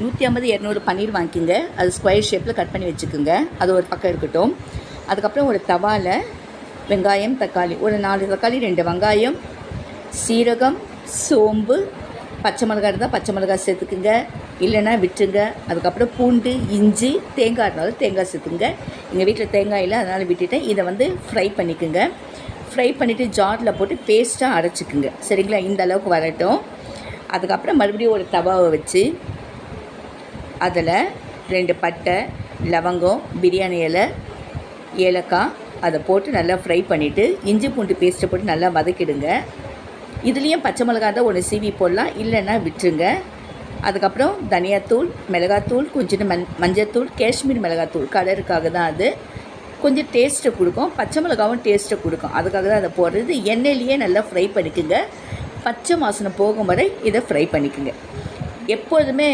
நூற்றி ஐம்பது இரநூறு பன்னீர் வாங்கிக்கோங்க. அது ஸ்கொயர் ஷேப்பில் கட் பண்ணி வச்சுக்கோங்க. அது ஒரு பக்கம் இருக்கட்டும். அதுக்கப்புறம் ஒரு தவாவில் வெங்காயம் தக்காளி. ஒரு நாலு தக்காளி ரெண்டு வெங்காயம் சீரகம் சோம்பு பச்சை மிளகாய் இருந்தால் பச்சை மிளகாய் சேர்த்துக்குங்க. இல்லைன்னா விட்டுருங்க. அதுக்கப்புறம் பூண்டு இஞ்சி தேங்காய் இருந்தாலும் தேங்காய் சேர்த்துங்க எங்கள் வீட்டில் தேங்காய் இல்லை அதனால் விட்டுட்டேன். இதை வந்து ஃப்ரை பண்ணிக்கோங்க. ஃப்ரை பண்ணிவிட்டு ஜாரில் போட்டு பேஸ்ட்டாக அரைச்சிக்குங்க. சரிங்களா? இந்த அளவுக்கு வரட்டும். அதுக்கப்புறம் மறுபடியும் ஒரு தவாவை வச்சு அதில் ரெண்டு பட்டை லவங்கம் பிரியாணி இலை ஏலக்காய் அதை போட்டு நல்லா ஃப்ரை பண்ணிவிட்டு இஞ்சி பூண்டு பேஸ்ட்டை போட்டு நல்லா வதக்கிடுங்க. இதுலேயும் பச்சை மிளகாய் தான் ஒன்று சீவி போடலாம் இல்லைன்னா விட்டுருங்க. அதுக்கப்புறம் தனியாத்தூள் மிளகாத்தூள் கொஞ்சம் மண் மஞ்சத்தூள் காஷ்மீர் மிளகாத்தூள் கலருக்காக தான் அது. கொஞ்சம் டேஸ்ட்டை கொடுக்கும் பச்சை மிளகாவும் டேஸ்ட்டை கொடுக்கும். அதுக்காக தான் அதை போடுறது. எண்ணெயிலேயே நல்லா ஃப்ரை பண்ணிக்கோங்க. பச்சை வாசனை போகும் வரை இதை ஃப்ரை பண்ணிக்கோங்க. எப்போதுமே